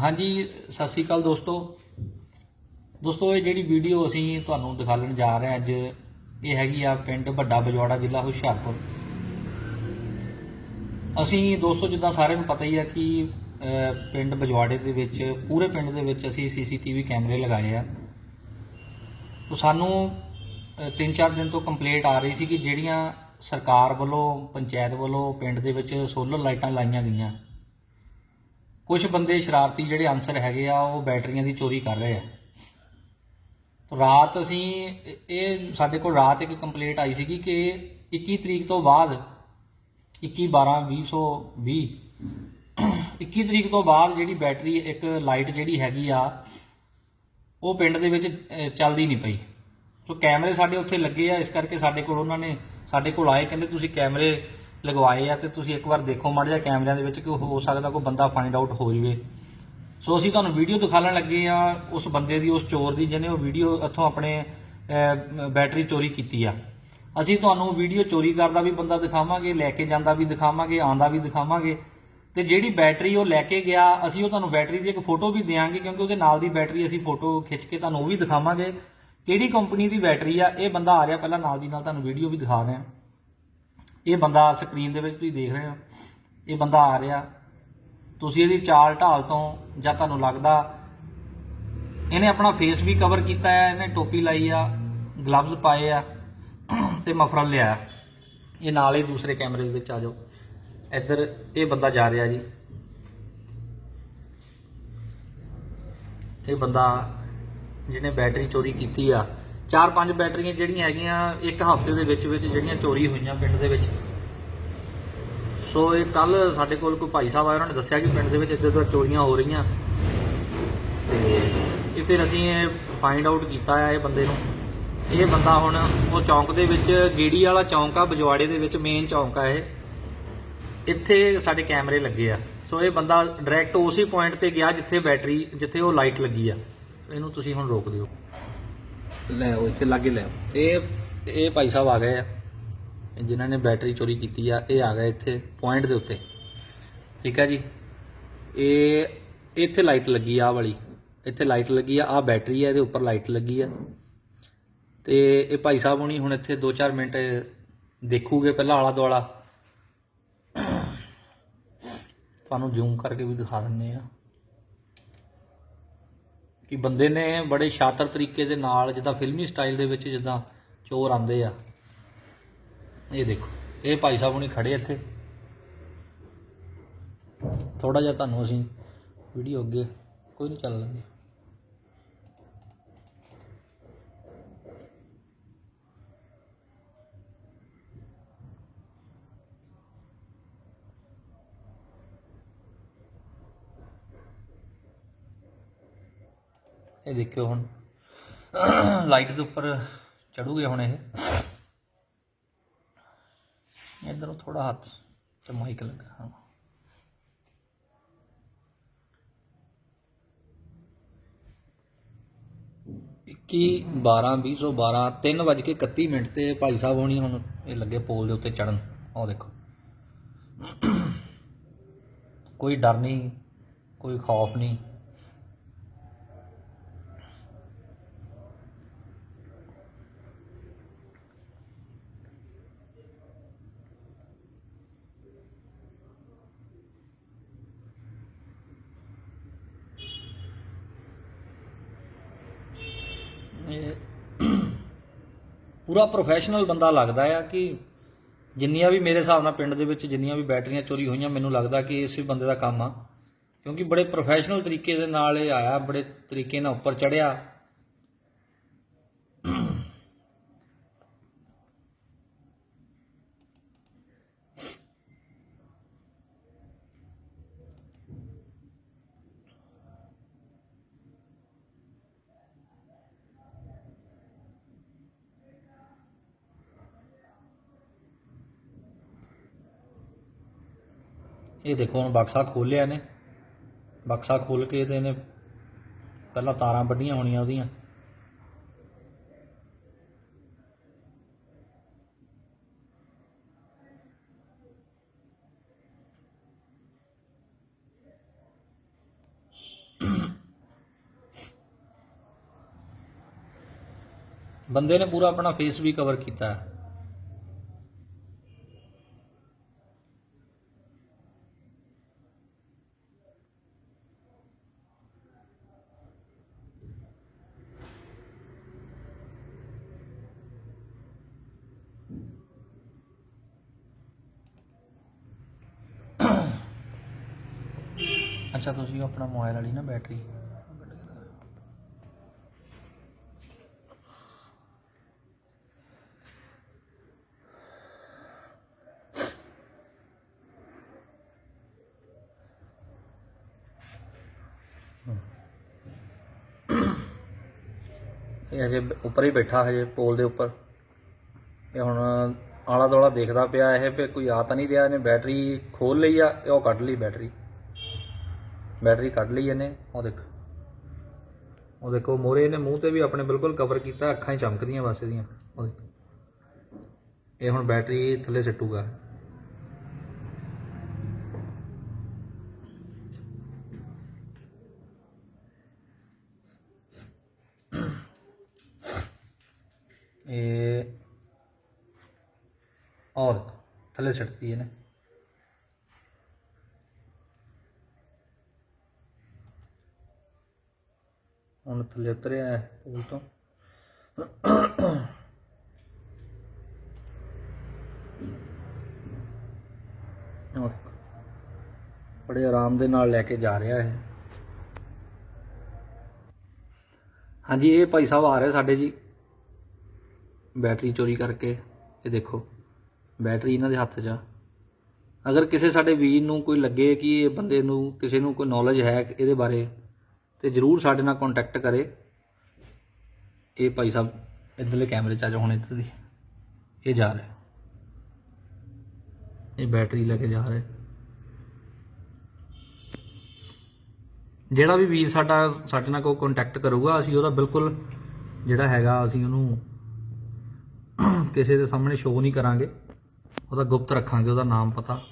ਹਾਂਜੀ, ਸਤਿ ਸ੍ਰੀ ਅਕਾਲ ਦੋਸਤੋ। ਦੋਸਤੋ, ਇਹ ਜਿਹੜੀ ਵੀਡੀਓ ਅਸੀਂ ਤੁਹਾਨੂੰ ਦਿਖਾਉਣ ਜਾ ਰਹੇ ਹਾਂ ਅੱਜ, ਇਹ ਹੈਗੀ ਆ ਪਿੰਡ ਵੱਡਾ ਬਜਵਾੜਾ ਜ਼ਿਲ੍ਹਾ ਹੁਸ਼ਿਆਰਪੁਰ। ਅਸੀਂ ਦੋਸਤੋ, ਜਿੱਦਾਂ ਸਾਰਿਆਂ ਨੂੰ ਪਤਾ ਹੀ ਆ ਕਿ ਪਿੰਡ ਬਜਵਾੜੇ ਦੇ ਵਿੱਚ, ਪੂਰੇ ਪਿੰਡ ਦੇ ਵਿੱਚ ਅਸੀਂ ਸੀਸੀਟੀਵੀ ਕੈਮਰੇ ਲਗਾਏ ਆ। ਤੋ ਸਾਨੂੰ 3-4 ਦਿਨ ਤੋਂ ਕੰਪਲੇਂਟ ਆ ਰਹੀ ਸੀ ਕਿ ਜਿਹੜੀਆਂ ਸਰਕਾਰ ਵੱਲੋਂ, ਪੰਚਾਇਤ ਵੱਲੋਂ ਪਿੰਡ ਦੇ ਵਿੱਚ ਸੋਲਰ ਲਾਈਟਾਂ ਲਾਈਆਂ ਗਈਆਂ। ਕੁਝ ਬੰਦੇ ਸ਼ਰਾਰਤੀ ਜਿਹੜੇ ਅਨਸਰ ਹੈਗੇ ਆ, ਉਹ ਬੈਟਰੀਆਂ ਦੀ ਚੋਰੀ ਕਰ ਰਹੇ ਆ। ਰਾਤ ਅਸੀਂ ਇਹ- ਸਾਡੇ ਕੋਲ ਰਾਤ ਇੱਕ ਕੰਪਲੇਂਟ ਆਈ ਸੀਗੀ ਕਿ 21 ਤਰੀਕ ਤੋਂ ਬਾਅਦ 21 12 2020 21 ਤਰੀਕ ਤੋਂ ਬਾਅਦ ਜਿਹੜੀ ਬੈਟਰੀ ਇੱਕ ਲਾਈਟ ਜਿਹੜੀ ਹੈਗੀ ਆ, ਉਹ ਪਿੰਡ ਦੇ ਵਿੱਚ ਚੱਲਦੀ ਨਹੀਂ ਪਈ। ਸੋ ਕੈਮਰੇ ਸਾਡੇ ਉੱਥੇ ਲੱਗੇ ਆ, ਇਸ ਕਰਕੇ ਸਾਡੇ ਕੋਲ ਉਹਨਾਂ ਨੇ, ਸਾਡੇ ਕੋਲ ਆਏ, ਕਹਿੰਦੇ ਤੁਸੀਂ ਕੈਮਰੇ ਲਗਵਾਏ ਆ ਤੇ ਤੁਸੀਂ ਇੱਕ ਵਾਰ ਦੇਖੋ ਮਾੜਾ ਜਿਹਾ ਕੈਮਰਿਆਂ ਦੇ ਵਿੱਚ ਕਿ ਹੋ ਸਕਦਾ ਕੋਈ ਬੰਦਾ ਫਾਈਂਡ ਆਊਟ ਹੋ ਜਵੇ। ਸੋ ਅਸੀਂ ਤੁਹਾਨੂੰ ਵੀਡੀਓ ਦਿਖਾਉਣ ਲੱਗੇ ਆ ਉਸ ਬੰਦੇ ਦੀ, ਉਸ ਚੋਰ ਦੀ ਜਿਹਨੇ ਉਹ ਵੀਡੀਓ ਇੱਥੋਂ ਆਪਣੇ ਬੈਟਰੀ ਚੋਰੀ ਕੀਤੀ ਆ। ਅਸੀਂ ਤੁਹਾਨੂੰ ਵੀਡੀਓ ਚੋਰੀ ਕਰਦਾ ਵੀ ਬੰਦਾ ਦਿਖਾਵਾਂਗੇ, ਲੈ ਕੇ ਜਾਂਦਾ ਵੀ ਦਿਖਾਵਾਂਗੇ ਆਂਦਾ ਵੀ ਦਿਖਾਵਾਂਗੇ। ਤੇ ਜਿਹੜੀ ਬੈਟਰੀ ਉਹ ਲੈ ਕੇ ਗਿਆ, ਅਸੀਂ ਉਹ ਤੁਹਾਨੂੰ ਬੈਟਰੀ ਦੀ ਇੱਕ ਫੋਟੋ ਵੀ ਦੇਵਾਂਗੇ ਕਿਉਂਕਿ ਉਹਦੇ ਨਾਲ ਦੀ ਬੈਟਰੀ ਅਸੀਂ ਫੋਟੋ ਖਿੱਚ ਕੇ ਤੁਹਾਨੂੰ ਉਹ ਵੀ ਦਿਖਾਵਾਂਗੇ। ਕਿਹੜੀ ਕੰਪਨੀ ਦੀ ਬੈਟਰੀ ਆ, ਇਹ ਬੰਦਾ ਆ ਰਿਹਾ, ਪਹਿਲਾਂ ਨਾਲ ਦੀ ਨਾਲ ਤੁਹਾਨੂੰ ਵੀਡੀਓ ਵੀ ਦਿਖਾ ਰਹੇ ਇਹ ਬੰਦਾ ਸਕਰੀਨ ਦੇ ਵਿੱਚ ਤੁਸੀਂ ਦੇਖ ਰਹੇ ਹੋ। ਇਹ ਬੰਦਾ ਆ ਰਿਹਾ। ਤੁਸੀਂ ਇਹਦੀ ਚਾਲ ਢਾਲ ਤੋਂ ਜਾਂ ਤੁਹਾਨੂੰ ਲੱਗਦਾ ਇਹਨੇ ਆਪਣਾ ਫੇਸ ਵੀ ਕਵਰ ਕੀਤਾ ਹੈ ਇਹਨੇ ਟੋਪੀ ਲਾਈ ਆ ਗਲਵਜ਼ ਪਾਏ ਆ ਤੇ ਮਫਰਲ ਲਿਆ। ਇਹ ਨਾਲ ਹੀ ਦੂਸਰੇ ਕੈਮਰੇ ਦੇ ਵਿੱਚ ਆ ਜਾਓ। ਇੱਧਰ ਇਹ ਬੰਦਾ ਜਾ ਰਿਹਾ ਜੀ। ਇਹ ਬੰਦਾ ਜਿਹਨੇ ਬੈਟਰੀ ਚੋਰੀ ਕੀਤੀ ਆ ਚਾਰ ਪੰਜ ਬੈਟਰੀਆਂ ਜਿਹੜੀਆਂ ਹੈਗੀਆਂ ਇੱਕ ਹਫ਼ਤੇ ਦੇ ਵਿੱਚ ਵਿੱਚ ਜਿਹੜੀਆਂ ਚੋਰੀ ਹੋਈਆਂ ਪਿੰਡ ਦੇ ਵਿੱਚ। ਸੋ ਇਹ ਕੱਲ ਸਾਡੇ ਕੋਲ ਕੋਈ ਭਾਈ ਸਾਹਿਬ ਆਏ, ਉਹਨਾਂ ਨੇ ਦੱਸਿਆ ਕਿ ਪਿੰਡ ਦੇ ਵਿੱਚ ਇੱਦਾਂ ਦਾ ਚੋਰੀਆਂ ਹੋ ਰਹੀਆਂ। ਤੇ ਇਹ ਫਿਰ ਅਸੀਂ ਇਹ ਫਾਈਂਡ ਆਊਟ ਕੀਤਾ ਆ ਇਹ ਬੰਦੇ ਨੂੰ। ਇਹ ਬੰਦਾ ਹੁਣ ਉਹ ਚੌਂਕ ਦੇ ਵਿੱਚ, ਗੇੜੀ ਵਾਲਾ ਚੌਂਕ ਆ, ਬਜਵਾੜੇ ਦੇ ਵਿੱਚ ਮੇਨ ਚੌਂਕ ਆ ਇਹ। ਇੱਥੇ ਸਾਡੇ ਕੈਮਰੇ ਲੱਗੇ ਆ। ਸੋ ਇਹ ਬੰਦਾ ਡਾਇਰੈਕਟ ਉਸੇ ਪੁਆਇੰਟ ਤੇ ਗਿਆ ਜਿੱਥੇ ਬੈਟਰੀ, ਜਿੱਥੇ ਉਹ ਲਾਈਟ ਲੱਗੀ ਆ। ਇਹਨੂੰ ਤੁਸੀਂ ਹੁਣ ਰੋਕ ਦਿਓ। ਲੈ ਉਹ ਇੱਥੇ ਲਾਗੇ ਲੈ ਆਓ। ਇਹ ਇਹ ਭਾਈ ਸਾਹਿਬ ਆ ਗਏ ਆ। ਜਿਨ੍ਹਾਂ ਨੇ ਬੈਟਰੀ ਚੋਰੀ ਕੀਤੀ ਆ, ਇਹ ਆ ਗਏ ਇੱਥੇ ਪੁਆਇੰਟ ਦੇ ਉੱਤੇ। ਠੀਕ ਆ ਜੀ? ਇਹ, ਇੱਥੇ ਲਾਈਟ ਲੱਗੀ ਆ ਆਹ ਵਾਲੀ। ਇੱਥੇ ਲਾਈਟ ਲੱਗੀ ਆ ਆ ਬੈਟਰੀ ਆ, ਇਹਦੇ ਉੱਪਰ ਲਾਈਟ ਲੱਗੀ ਆ। ਤੇ ਇਹ ਭਾਈ ਸਾਹਿਬ ਹੁਣੀ ਹੁਣ ਇੱਥੇ 2-4 ਮਿੰਟ ਦੇਖੂਗੇ ਪਹਿਲਾਂ ਆਲਾ ਦੁਆਲਾ। ਤੁਹਾਨੂੰ ਜ਼ੂਮ ਕਰਕੇ ਵੀ ਦਿਖਾ ਦਿੰਨੇ ਆ। ਕਿ ਬੰਦੇ ਨੇ ਬੜੇ ਸ਼ਾਤਰ ਤਰੀਕੇ ਦੇ ਨਾਲ ਜਿੱਦਾਂ ਫਿਲਮੀ ਸਟਾਈਲ ਦੇ ਵਿੱਚ ਜਿੱਦਾਂ ਚੋਰ ਆਂਦੇ ਆ। ਇਹ ਦੇਖੋ, ਇਹ ਭਾਈ ਸਾਹਿਬ ਹੁਣੀ ਖੜੇ ਇੱਥੇ। ਥੋੜਾ ਜਿਹਾ ਤੁਹਾਨੂੰ ਅਸੀਂ ਵੀਡੀਓ ਅੱਗੇ ਕੋਈ ਨਹੀਂ ਚੱਲ ਲੈਂਦੇ। ਇਹ ਦੇਖਿਓ ਹੁਣ। ਲਾਈਟ ਦੇ ਉੱਪਰ ਚੜੂਗੇ ਹੁਣ ਇਹ। ਇਧਰੋਂ ਥੋੜਾ ਹੱਥ ਤੇ ਮਾਈਕ ਲੱਗਾ, ਹਾਂ। ਇੱਕੀ 12 2012 3 ਵੱਜ ਕੇ 31 ਮਿੰਟ ਤੇ ਭਾਈ ਸਾਹਿਬ ਹੋਣੀ ਹੁਣ ਇਹ ਲੱਗੇ ਪੋਲ ਦੇ ਉੱਤੇ ਚੜਨ ਆਹ ਦੇਖੋ। ਕੋਈ ਡਰ ਨਹੀਂ, ਕੋਈ ਖੌਫ ਨਹੀਂ ਇਹ ਪੂਰਾ ਪ੍ਰੋਫੈਸ਼ਨਲ ਬੰਦਾ ਲੱਗਦਾ ਆ ਕਿ ਜਿੰਨੀਆਂ ਵੀ ਮੇਰੇ ਹਿਸਾਬ ਨਾਲ ਪਿੰਡ ਦੇ ਵਿੱਚ ਜਿੰਨੀਆਂ ਵੀ ਬੈਟਰੀਆਂ ਚੋਰੀ ਹੋਈਆਂ, ਮੈਨੂੰ ਲੱਗਦਾ ਕਿ ਇਸ ਵੀ ਬੰਦੇ ਦਾ ਕੰਮ ਆ। ਕਿਉਂਕਿ ਬੜੇ ਪ੍ਰੋਫੈਸ਼ਨਲ ਤਰੀਕੇ ਦੇ ਨਾਲ ਇਹ ਆਇਆ, ਬੜੇ ਤਰੀਕੇ ਨਾਲ ਉੱਪਰ ਚੜਿਆ ਇਹ ਦੇਖੋ ਹੁਣ ਬਕਸਾ ਖੋਲਿਆ ਨੇ ਬਕਸਾ ਖੋਲ ਕੇ ਤੇ ਇਹਨੇ ਪਹਿਲਾਂ ਤਾਰਾਂ ਵੱਡੀਆਂ ਹੋਣੀਆਂ ਉਹਦੀਆਂ। ਬੰਦੇ ਨੇ ਪੂਰਾ ਆਪਣਾ ਫੇਸ ਵੀ ਕਵਰ ਕੀਤਾ। ਹੈ ਅੱਛਾ, ਤੁਸੀਂ ਆਪਣਾ ਮੋਬਾਈਲ ਵਾਲੀ ਨਾ ਬੈਟਰੀ ਇਹ ਅਜੇ ਉੱਪਰ ਹੀ ਬੈਠਾ, ਹਜੇ ਪੋਲ ਦੇ ਉੱਪਰ। ਇਹ ਹੁਣ ਆਲਾ ਦੋਲਾ ਦੇਖਦਾ ਪਿਆ, ਇਹ ਵੀ ਕੋਈ ਆ ਤਾਂ ਨਹੀਂ ਰਿਹਾ, ਇਹਨੇ ਬੈਟਰੀ ਖੋਲ ਲਈ ਆ, ਇਹ ਉਹ ਕੱਢ ਲਈ ਬੈਟਰੀ ਬੈਟਰੀ ਕੱਢ ਲਈ ਇਹਨੇ, ਉਹ ਦੇਖ। ਉਹ ਦੇਖੋ, ਮੋਰੇ ਇਹਨੇ ਮੂੰਹ ਤੇ ਵੀ ਆਪਣੇ ਬਿਲਕੁਲ ਕਵਰ ਕੀਤਾ, ਅੱਖਾਂ ਹੀ ਚਮਕਦੀਆਂ ਬਸ ਇਹਦੀਆਂ। ਉਹ ਇਹ ਹੁਣ ਬੈਟਰੀ ਥੱਲੇ ਸਿੱਟੂਗਾ। ਇਹ ਔਰ ਥੱਲੇ ਸਿੱਟਦੀ ਇਹਨੇ। ਹੁਣ ਥੱਲੇ ਉਤਰਿਆ ਹੈ ਪੂਲ ਤੋਂ। ਬੜੇ ਆਰਾਮ ਦੇ ਨਾਲ ਲੈ ਕੇ ਜਾ ਰਿਹਾ ਹੈ ਹਾਂਜੀ, ਇਹ ਭਾਈ ਸਾਹਿਬ ਆ ਰਹੇ ਸਾਡੇ ਜੀ। ਬੈਟਰੀ ਚੋਰੀ ਕਰਕੇ, ਇਹ ਦੇਖੋ, ਬੈਟਰੀ ਇਹਨਾਂ ਦੇ ਹੱਥ 'ਚ ਆ। ਅਗਰ ਕਿਸੇ ਸਾਡੇ ਵੀਰ ਨੂੰ ਕੋਈ ਲੱਗੇ ਕਿ ਇਹ ਬੰਦੇ ਨੂੰ, ਕਿਸੇ ਨੂੰ ਕੋਈ ਨੌਲੇਜ ਹੈ ਇਹਦੇ ਬਾਰੇ ਤੇ ਜਰੂਰ ਸਾਡੇ ਨਾਲ ਕੰਟੈਕਟ ਕਰੇ। ਇਹ ਭਾਈ ਸਾਹਿਬ ਇੱਧਰਲੇ ਕੈਮਰੇ 'ਚ ਆ ਜਾਓ, ਹੁਣ ਇੱਧਰ ਦੀ। ਇਹ ਜਾ ਰਿਹਾ। ਇਹ ਬੈਟਰੀ ਲੈ ਕੇ ਜਾ ਰਿਹਾ। ਜਿਹੜਾ ਵੀ ਵੀਰ ਸਾਡਾ, ਸਾਡੇ ਨਾਲ ਕੋਈ ਕੰਟੈਕਟ ਕਰੂਗਾ, ਅਸੀਂ ਉਹਦਾ ਬਿਲਕੁਲ ਜਿਹੜਾ ਹੈਗਾ, ਅਸੀਂ ਉਹਨੂੰ ਕਿਸੇ ਦੇ ਸਾਹਮਣੇ ਸ਼ੋਅ ਨਹੀਂ ਕਰਾਂਗੇ। ਉਹਦਾ ਗੁਪਤ ਰੱਖਾਂਗੇ, ਉਹਦਾ ਨਾਮ ਪਤਾ।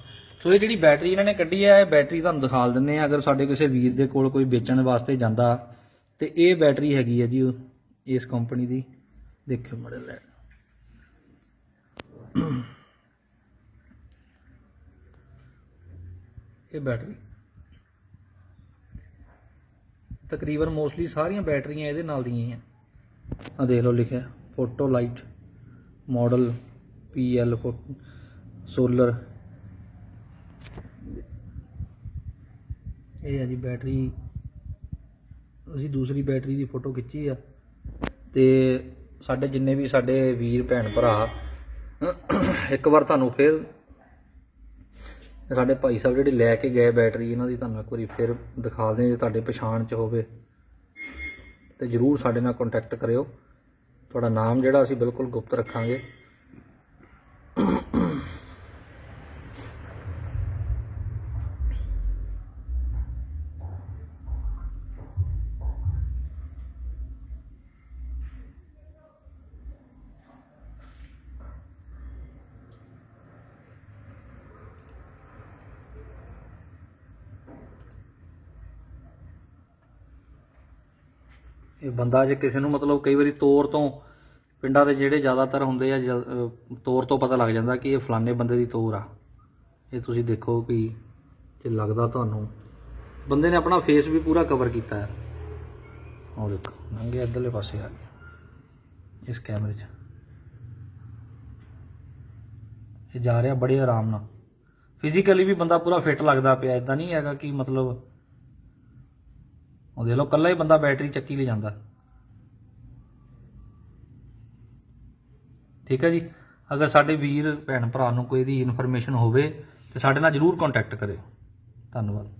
ਸੋ ਇਹ ਜਿਹੜੀ ਬੈਟਰੀ ਇਹਨਾਂ ਨੇ ਕੱਢੀ ਹੈ ਇਹ ਬੈਟਰੀ ਤੁਹਾਨੂੰ ਦਿਖਾ ਦਿੰਦੇ ਆ। ਅਗਰ ਸਾਡੇ ਕਿਸੇ ਵੀਰ ਦੇ ਕੋਲ ਕੋਈ ਵੇਚਣ ਵਾਸਤੇ ਜਾਂਦਾ, ਤੇ ਇਹ ਬੈਟਰੀ ਹੈਗੀ ਹੈ ਜੀ ਉਹ, ਇਸ ਕੰਪਨੀ ਦੀ। ਦੇਖਿਓ ਮੜੇ ਲੈ ਇਹ ਬੈਟਰੀ। ਤਕਰੀਬਨ ਮੋਸਟਲੀ ਸਾਰੀਆਂ ਬੈਟਰੀਆਂ ਇਹਦੇ ਨਾਲ ਦੀਆਂ ਹੀ ਆ। ਆ ਦੇਖ ਲਓ ਲਿਖਿਆ photo light model PL solar ਇਹ ਆ ਜੀ ਬੈਟਰੀ। ਅਸੀਂ ਦੂਸਰੀ ਬੈਟਰੀ ਦੀ ਫੋਟੋ ਖਿੱਚੀ ਆ ਤੇ ਸਾਡੇ ਜਿੰਨੇ ਵੀ ਸਾਡੇ ਵੀਰ, ਭੈਣ, ਭਰਾ, ਇੱਕ ਵਾਰ ਤੁਹਾਨੂੰ ਫਿਰ ਸਾਡੇ ਭਾਈ ਸਾਹਿਬ ਜਿਹੜੇ ਲੈ ਕੇ ਗਏ ਬੈਟਰੀ, ਇਹਨਾਂ ਦੀ ਤੁਹਾਨੂੰ ਇੱਕ ਵਾਰੀ ਫਿਰ ਦਿਖਾ ਦਿਆਂ ਜੇ ਤੁਹਾਡੇ ਪਛਾਣ 'ਚ ਹੋਵੇ। ਤੇ ਜਰੂਰ ਸਾਡੇ ਨਾਲ ਕੰਟੈਕਟ ਕਰਿਓ। ਤੁਹਾਡਾ ਨਾਮ ਜਿਹੜਾ ਅਸੀਂ ਬਿਲਕੁਲ ਗੁਪਤ ਰੱਖਾਂਗੇ। ਇਹ ਬੰਦਾ ਜੇ ਕਿਸੇ ਨੂੰ ਮਤਲਬ ਕਈ ਵਾਰੀ ਤੌਰ ਤੋਂ ਪਿੰਡਾਂ ਦੇ ਜਿਹੜੇ ਜ਼ਿਆਦਾਤਰ ਹੁੰਦੇ ਆ ਜ- ਅਹ ਤੋਂ ਪਤਾ ਲੱਗ ਜਾਂਦਾ ਕਿ ਇਹ ਫਲਾਣੇ ਬੰਦੇ ਦੀ ਤੌਰ ਆ। ਇਹ ਤੁਸੀਂ ਦੇਖੋ ਕਿ ਜੇ ਲੱਗਦਾ ਤੁਹਾਨੂੰ। ਬੰਦੇ ਨੇ ਆਪਣਾ ਫੇਸ ਵੀ ਪੂਰਾ ਕਵਰ ਕੀਤਾ ਹੈ। ਉਹ ਦੇਖੋ, ਨੰਗੇ ਇੱਧਰਲੇ ਪਾਸੇ ਆ ਗਿਆ ਇਸ ਕੈਮਰੇ 'ਚ। ਇਹ ਜਾ ਰਿਹਾ ਬੜੇ ਆਰਾਮ ਨਾਲ। ਫਿਜ਼ੀਕਲੀ ਵੀ ਬੰਦਾ ਪੂਰਾ ਫਿੱਟ ਲੱਗਦਾ ਪਿਆ ਇਦਾਂ ਨਹੀਂ ਹੈਗਾ ਕਿ ਮਤਲਬ ਉਹ ਦੇਖ ਲਓ ਕੱਲਾ ਹੀ ਬੰਦਾ ਬੈਟਰੀ ਚੱਕੀ ਲੈ ਜਾਂਦਾ। ਠੀਕ ਹੈ ਜੀ? ਅਗਰ ਸਾਡੇ ਵੀਰ, ਭੈਣ ਭਰਾ ਨੂੰ ਕੋਈ ਦੀ ਇਨਫੋਰਮੇਸ਼ਨ ਹੋਵੇ, ਤੇ ਸਾਡੇ ਨਾਲ ਜਰੂਰ ਕੰਟੈਕਟ ਕਰਿਓ। ਧੰਨਵਾਦ।